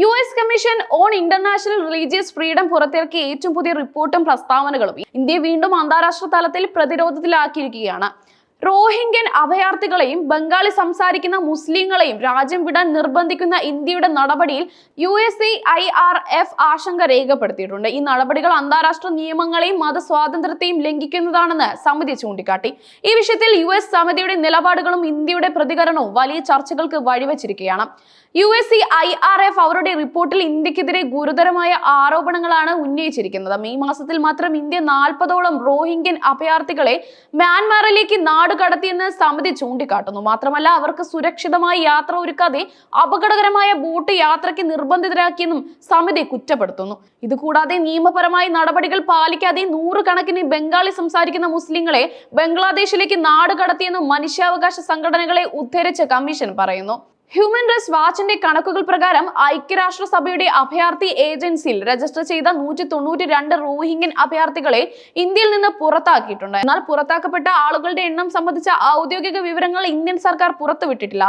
U S commission on international religious freedom പുറത്തിറക്കിയ ഏറ്റവും പുതിയ റിപ്പോർട്ടും പ്രസ്താവനകളും. ഇന്ത്യയെ വീണ്ടും അന്താരാഷ്ട്ര തലത്തിൽ പ്രതിരോധത്തിലാക്കിയിരിക്കുകയാണ്. റോഹിംഗ്യൻ അഭയാർത്ഥികളെയും ബംഗാളി സംസാരിക്കുന്ന മുസ്ലിങ്ങളെയും രാജ്യം വിടാൻ നിർബന്ധിക്കുന്ന ഇന്ത്യയുടെ നടപടിയിൽ U S I R F ആശങ്ക രേഖപ്പെടുത്തിയിട്ടുണ്ട്. ഈ നടപടികൾ അന്താരാഷ്ട്ര നിയമങ്ങളെയും മതസ്വാതന്ത്ര്യത്തെയും ലംഘിക്കുന്നതാണെന്ന് സമിതി ചൂണ്ടിക്കാട്ടി. ഈ വിഷയത്തിൽ യു എസ് സമിതിയുടെ നിലപാടുകളും ഇന്ത്യയുടെ പ്രതികരണവും വലിയ ചർച്ചകൾക്ക് വഴിവെച്ചിരിക്കുകയാണ്. U S I R F അവരുടെ റിപ്പോർട്ടിൽ ഇന്ത്യക്കെതിരെ ഗുരുതരമായ ആരോപണങ്ങളാണ് ഉന്നയിച്ചിരിക്കുന്നത്. മെയ് മാസത്തിൽ മാത്രം ഇന്ത്യ നാൽപ്പതോളം റോഹിംഗ്യൻ അഭയാർത്ഥികളെ മ്യാൻമാറിലേക്ക് നാട് കടത്തിയെന്ന് സമിതി ചൂണ്ടിക്കാട്ടുന്നു. മാത്രമല്ല അവർക്ക് സുരക്ഷിതമായി യാത്ര ഒരുക്കാതെ അപകടകരമായ ബോട്ട് യാത്രയ്ക്ക് നിർബന്ധിതരാക്കിയെന്നും സമിതി കുറ്റപ്പെടുത്തുന്നു. ഇതുകൂടാതെ നിയമപരമായ നടപടികൾ പാലിക്കാതെ നൂറുകണക്കിന് ബംഗാളി സംസാരിക്കുന്ന മുസ്ലിങ്ങളെ ബംഗ്ലാദേശിലേക്ക് നാട് കടത്തിയെന്നും മനുഷ്യാവകാശ സംഘടനകളെ ഉദ്ധരിച്ച് കമ്മീഷൻ പറയുന്നു. ഹ്യൂമൻ റൈറ്റ്സ് വാച്ചിന്റെ കണക്കുകൾ പ്രകാരം ഐക്യരാഷ്ട്രസഭയുടെ അഭയാർത്ഥി ഏജൻസിയിൽ രജിസ്റ്റർ ചെയ്ത നൂറ്റി തൊണ്ണൂറ്റി രണ്ട് റോഹിംഗ്യൻ അഭയാർത്ഥികളെ ഇന്ത്യയിൽ നിന്ന് പുറത്താക്കിയിട്ടുണ്ട്. എന്നാൽ പുറത്താക്കപ്പെട്ട ആളുകളുടെ എണ്ണം സംബന്ധിച്ച ഔദ്യോഗിക വിവരങ്ങൾ ഇന്ത്യൻ സർക്കാർ പുറത്തുവിട്ടിട്ടില്ല.